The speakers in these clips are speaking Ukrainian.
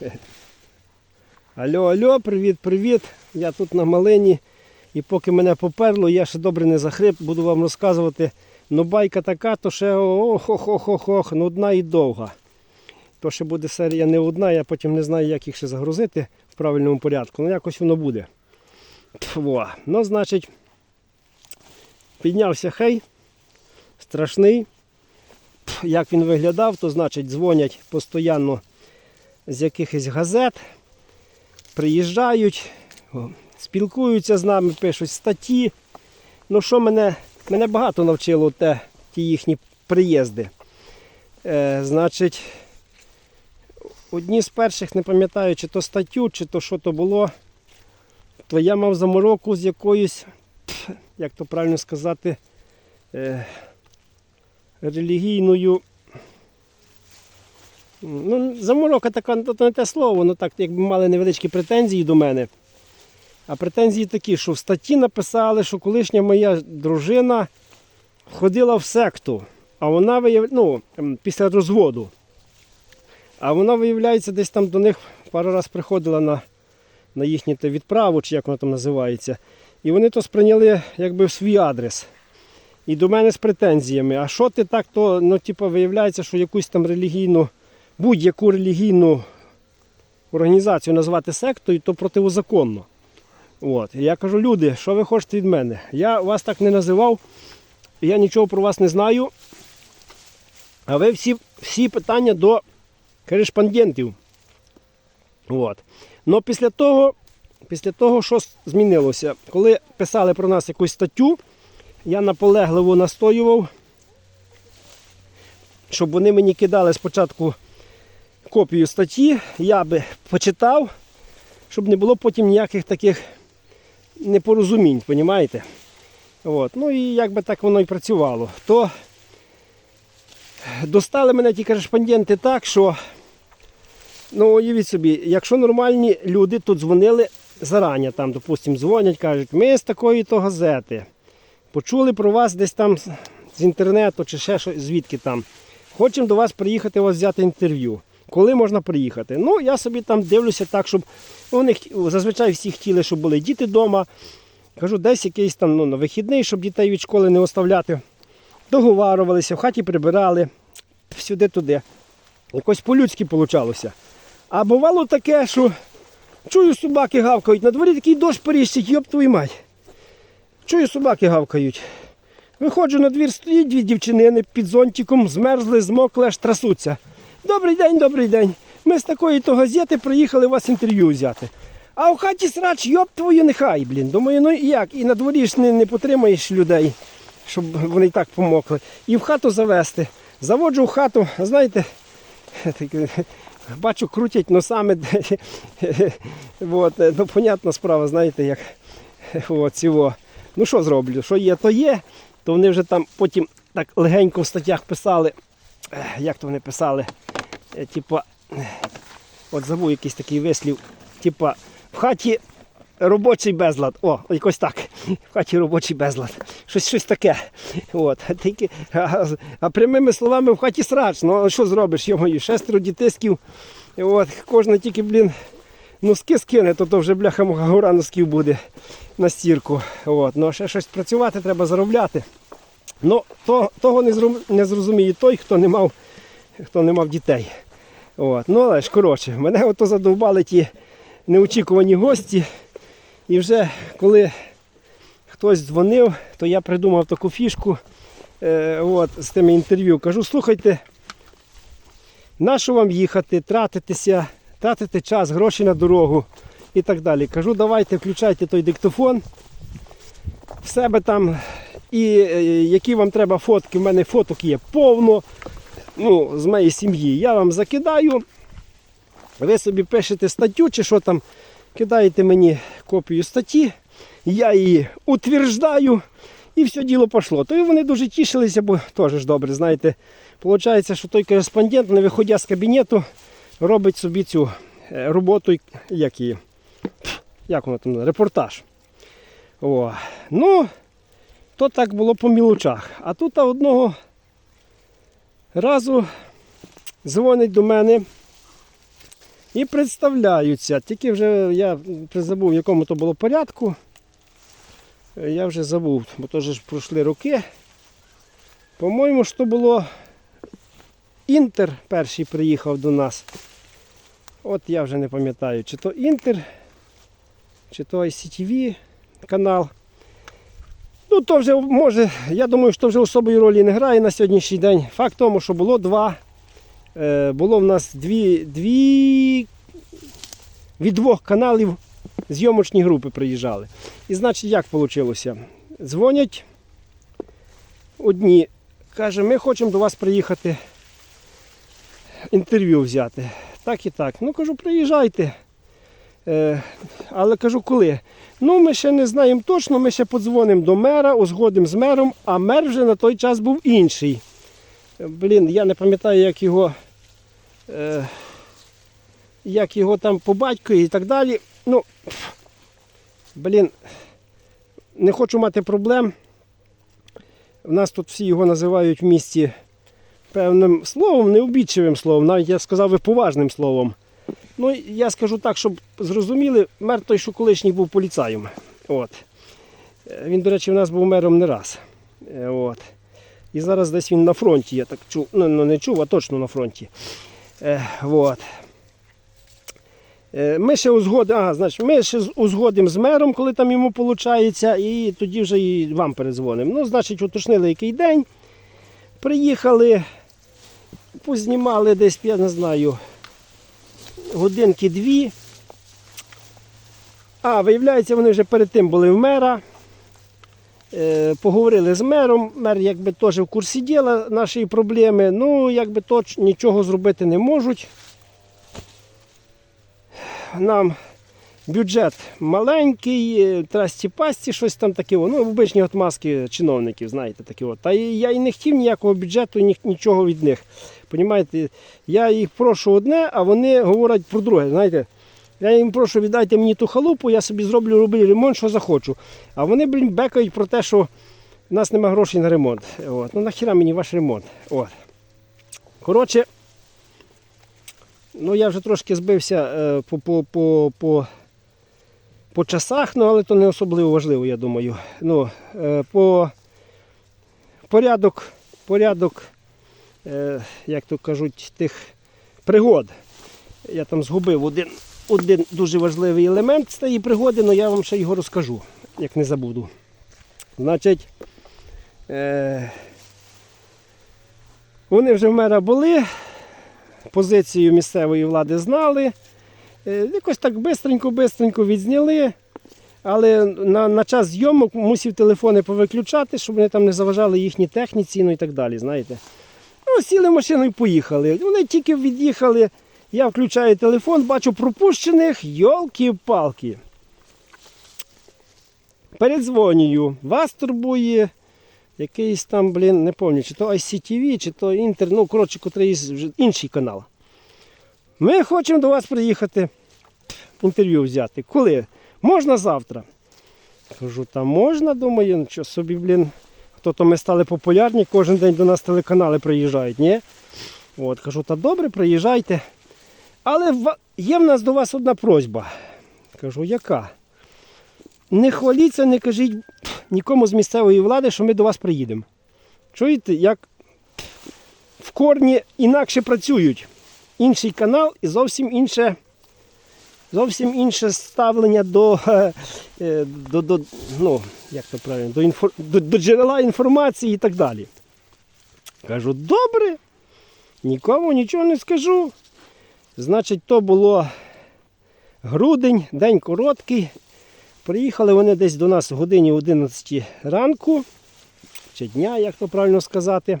Алло, алло, привіт, привіт. Я тут на малині. І поки мене поперло, я ще добре не захрип, буду вам розказувати. Ну байка така, то ще ох ох ох ох ох нудна і довга. То ще буде серія не одна, я потім не знаю, як їх ще загрузити в правильному порядку. Ну якось воно буде. Во. Ну, значить, піднявся хей, страшний. Як він виглядав, то значить дзвонять постійно з якихось газет, приїжджають, спілкуються з нами, пишуть статті. Ну що мене, мене багато навчило те, ті їхні приїзди. Е, значить, одні з перших, не пам'ятаю, чи то статтю, чи то що то було, то я мав замороку з якоюсь, як то правильно сказати, е, релігійною. Ну, заморока така, не те слово, ну так, якби мали невеличкі претензії до мене. А претензії такі, що в статті написали, що колишня моя дружина ходила в секту, а вона вияв... ну, ем, після розводу. А вона, виявляється, десь там до них пару разів приходила на, на їхню відправу, чи як воно там називається. І вони то сприйняли якби в свій адрес. І до мене з претензіями. А що ти так, то ну, типу, виявляється, що якусь там релігійну, будь-яку релігійну організацію назвати сектою, то противозаконно. От. Я кажу, люди, що ви хочете від мене? Я вас так не називав, я нічого про вас не знаю. А ви всі, всі питання до кореспондентів. От. Но після того, після того, що змінилося, коли писали про нас якусь статтю, я наполегливо настоював, щоб вони мені кидали спочатку копію статті, я би почитав, щоб не було потім ніяких таких непорозумінь, розумієте? От. Ну і як би так воно і працювало. То достали мене ті кореспонденти так, що, ну уявіть собі, якщо нормальні люди тут дзвонили зарані, там, допустимо, дзвонять, кажуть, ми з такої то газети. Почули про вас десь там з- інтернету чи ще щось, звідки там. Хочемо до вас приїхати, вас взяти інтерв'ю. Коли можна приїхати? Ну, я собі там дивлюся так, щоб вони зазвичай всі хотіли, щоб були діти вдома. Кажу, десь якийсь там ну, на вихідний, щоб дітей від школи не оставляти. Договарювалися, в хаті прибирали, сюди-туди. Якось по-людськи получалося. А бувало таке, що чую, собаки гавкають, на дворі такий дощ періщить, йоп твою мать. Чую, собаки гавкають. Виходжу на двір, стоїть дві дівчинини під зонтиком, змерзли, змокли, аж трасуться. Добрий день, добрий день. Ми з такої то газети приїхали вас інтерв'ю взяти. А в хаті срач, йоп твою нехай, блін. Думаю, ну і як? І на дворі ж не, не потримаєш людей, щоб вони так помокли. І в хату завести. Заводжу в хату, знаєте, таке, бачу, крутять носами. От, ну, понятна справа, знаєте, як от, цього. Ну що зроблю? Що є, то є. То вони вже там потім так легенько в статтях писали. Як то вони писали? Е, Типа, от забув якийсь такий вислів. Типа, в хаті робочий безлад. О, якось так. В хаті робочий безлад. Щось щось таке. От. А, а, прямими словами в хаті срач. Ну що зробиш? Йомою, шестеро дітисків. От, кожна тільки, блін, носки скине, то, то вже бляха гора носків буде на стірку. От. Ну, а ще щось працювати, треба заробляти. Ну, то, того не зрозуміє той, хто не мав, хто не мав дітей. От. Ну, але ж коротше, мене ото задовбали ті неочікувані гості. І вже коли хтось дзвонив, то я придумав таку фішку е, от, з тими інтерв'ю. Кажу, слухайте, нащо вам їхати, тратитися, тратити час, гроші на дорогу і так далі. Кажу, давайте включайте той диктофон в себе там. І е, які вам треба фотки, в мене фоток є повно ну, з моєї сім'ї. Я вам закидаю. Ви собі пишете статтю чи що там, кидаєте мені копію статті, я її утверждаю і все діло пішло. То вони дуже тішилися, бо теж ж добре, знаєте. Получається, що той кореспондент, не виходя з кабінету, робить собі цю е, роботу, як її, як воно там, репортаж. О. Ну, то так було по мілочах. А тут одного разу дзвонить до мене і представляються. Тільки вже я забув, в якому то було порядку. Я вже забув, бо то ж пройшли роки. По-моєму, що було Інтер перший приїхав до нас. От я вже не пам'ятаю, чи то Інтер, чи то ICTV канал. Ну, то вже може, я думаю, що вже особої ролі не грає на сьогоднішній день. Факт тому, що було два. Е, було в нас дві, дві від двох каналів зйомочні групи приїжджали. І значить, як вийшло? Дзвонять одні, каже, ми хочемо до вас приїхати інтерв'ю взяти. Так і так. Ну кажу, приїжджайте. Е, але кажу, коли? Ну, ми ще не знаємо точно, ми ще подзвонимо до мера, узгодимо з мером, а мер вже на той час був інший. Блін, я не пам'ятаю, як його, е, як його там по батькові і так далі. Ну, блін, не хочу мати проблем. У нас тут всі його називають в місті певним словом, необідчивим словом, навіть я сказав би поважним словом. Ну, я скажу так, щоб зрозуміли, мер той, що колишній був поліцаєм. От. Е, Він, до речі, в нас був мером не раз. Е, От. І зараз десь він на фронті, я так чув. Ну, ну не чув, а точно на фронті. Е, от. Е, Ми ще узгодимо, ага, значить, ми ще узгодимо з мером, коли там йому виходить, і тоді вже і вам перезвонимо. Ну, значить, уточнили, який день. Приїхали, познімали десь, я не знаю, годинки дві. А, виявляється, вони вже перед тим були в мера. Е, поговорили з мером. Мер якби теж в курсі діла нашої проблеми. Ну, якби то нічого зробити не можуть. Нам бюджет маленький, е, трасті пасті, щось там таке. Ну, обичні от маски чиновників, знаєте, такі от. Та я і не хотів ніякого бюджету, ні, нічого від них. Понімаєте, я їх прошу одне, а вони говорять про друге. Знаєте, я їм прошу, віддайте мені ту халупу, я собі зроблю роблю ремонт, що захочу. А вони, блін, бекають про те, що в нас немає грошей на ремонт. От. Ну нахіра мені ваш ремонт. От. Коротше, ну я вже трошки збився е, по, по, по, по, по часах, ну, але то не особливо важливо, я думаю. Ну, е, по порядок, порядок, е, як то кажуть, тих пригод. Я там згубив один, один дуже важливий елемент з тієї пригоди, але я вам ще його розкажу, як не забуду. Значить, е, вони вже в мера були, позицію місцевої влади знали. Е, Якось так бистренько-бистренько відзняли. Але на, на час зйомок мусив телефони повиключати, щоб вони там не заважали їхній техніці ну і так далі. знаєте. Ну, сіли в машину і поїхали. Вони тільки від'їхали, я включаю телефон, бачу пропущених, йолки-палки. Передзвонюю, вас турбує якийсь там, блін, не пам'ятаю, чи то ICTV, чи то Інтер, ну, коротше, котрийсь вже інший канал. Ми хочемо до вас приїхати, інтерв'ю взяти. Коли? Можна завтра. Кажу, та можна, думаю, ну, що собі, блін. Хто то ми стали популярні, кожен день до нас телеканали приїжджають, ні? От, кажу, та добре, приїжджайте. Але є в нас до вас одна просьба. Кажу, яка? Не хваліться, не кажіть нікому з місцевої влади, що ми до вас приїдемо. Чуєте, як в корні інакше працюють. Інший канал і зовсім інше, зовсім інше ставлення до, е, е, до, до, ну, як то правильно, до, інфор, до, до джерела інформації і так далі. Кажу, добре, нікому нічого не скажу. Значить, то було грудень, день короткий. Приїхали вони десь до нас в годині 11 ранку, чи дня, як то правильно сказати.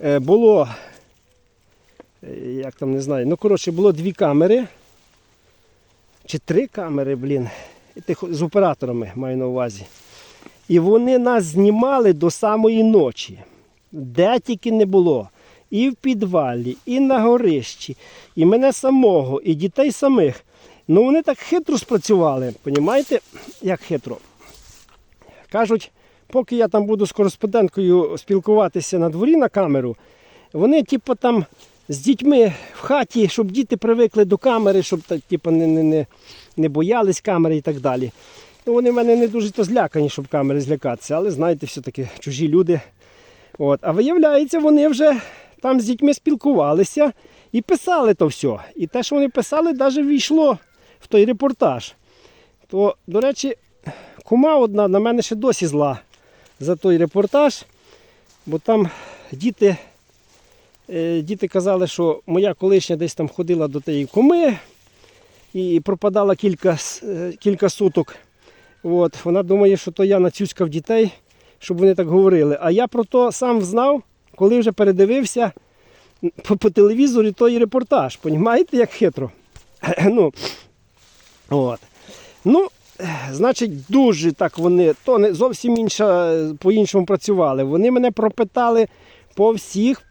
Е, Було, як там не знаю, ну коротше, було дві камери. Чи три камери, блін. З операторами маю на увазі. І вони нас знімали до самої ночі. Де тільки не було. І в підвалі, і на горищі, і мене самого, і дітей самих. Ну вони так хитро спрацювали. Понімаєте, як хитро? Кажуть, поки я там буду з кореспонденткою спілкуватися на дворі на камеру, вони, типу, там з дітьми в хаті, щоб діти привикли до камери, щоб типу, не, не, не, боялись камери і так далі. Ну, вони в мене не дуже то злякані, щоб камери злякатися, але знаєте, все-таки чужі люди. От. А виявляється, вони вже там з дітьми спілкувалися і писали то все. І те, що вони писали, навіть війшло в той репортаж. То, до речі, кума одна на мене ще досі зла за той репортаж, бо там діти, діти казали, що моя колишня десь там ходила до тієї куми і пропадала кілька, е, кілька суток. От, вона думає, що то я нацюцькав дітей, щоб вони так говорили. А я про то сам знав, коли вже передивився по, по телевізорі той репортаж. Понімаєте, як хитро? ну, от. ну, значить, дуже так вони, то не зовсім інша, е, по-іншому працювали. Вони мене пропитали по всіх,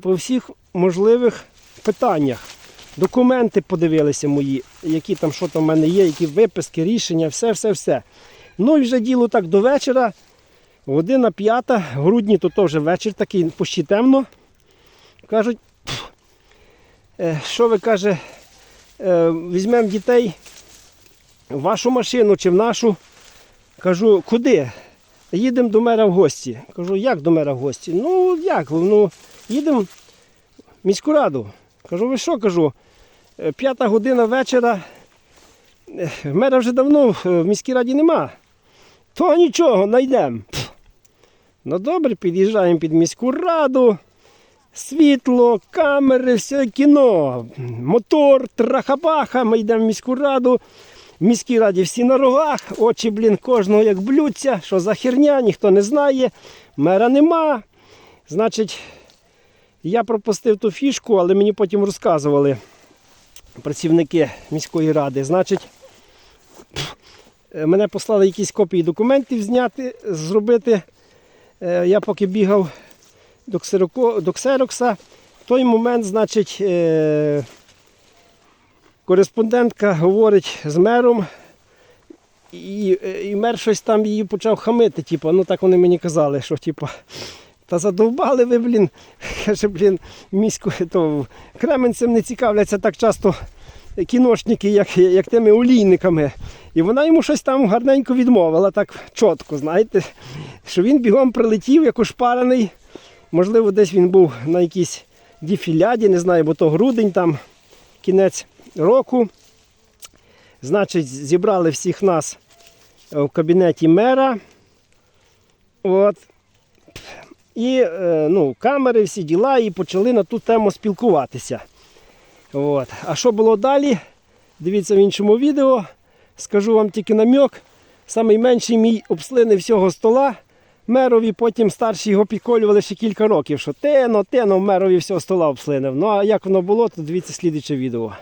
по всіх можливих питаннях. Документи подивилися мої, які там, що там в мене є, які виписки, рішення, все, все, все. Ну і вже діло так до вечора. Година п'ята, грудні то, то вже вечір такий, почти темно. Кажуть, е, що ви каже, е, візьмемо дітей в вашу машину чи в нашу. Кажу, куди? Їдемо до мера в гості. Кажу, як до мера в гості? Ну, як? Ну, їдемо в міську раду. Кажу, ви що кажу? «Е, П'ята година вечора. Е, Мера вже давно в в міській раді нема. То нічого, знайдемо. Ну добре, під'їжджаємо під міську раду. Світло, камери, все кіно, мотор, трахабаха. Ми йдемо в міську раду. В міській раді всі на рогах, очі, блін, кожного як блються, що за херня, ніхто не знає, мера нема. Значить, я пропустив ту фішку, але мені потім розказували працівники міської ради. Значить, мене послали якісь копії документів зняти, зробити. Е, Я поки бігав до, ксероко, до ксерокса. В той момент, значить, е, кореспондентка говорить з мером, і, і мер щось там її почав хамити. Типу, ну так вони мені казали, що типу, та задовбали ви, блін. Каже, блін, міську то Кременцем не цікавляться так часто кіношники, як, як тими олійниками. І вона йому щось там гарненько відмовила, так чітко, знаєте, що він бігом прилетів, як ошпарений. Можливо, десь він був на якійсь дефіляді, не знаю, бо то грудень, там кінець року. Значить, зібрали всіх нас е, в кабінеті мера. От. І е, ну, камери, всі діла, і почали на ту тему спілкуватися. От. А що було далі? Дивіться в іншому відео. Скажу вам тільки намек. Найменший мій обслинив всього стола. Мерові потім старші його підколювали ще кілька років, що тено, тено, мерові всього стола обслинив. Ну а як воно було, то дивіться слідуче відео.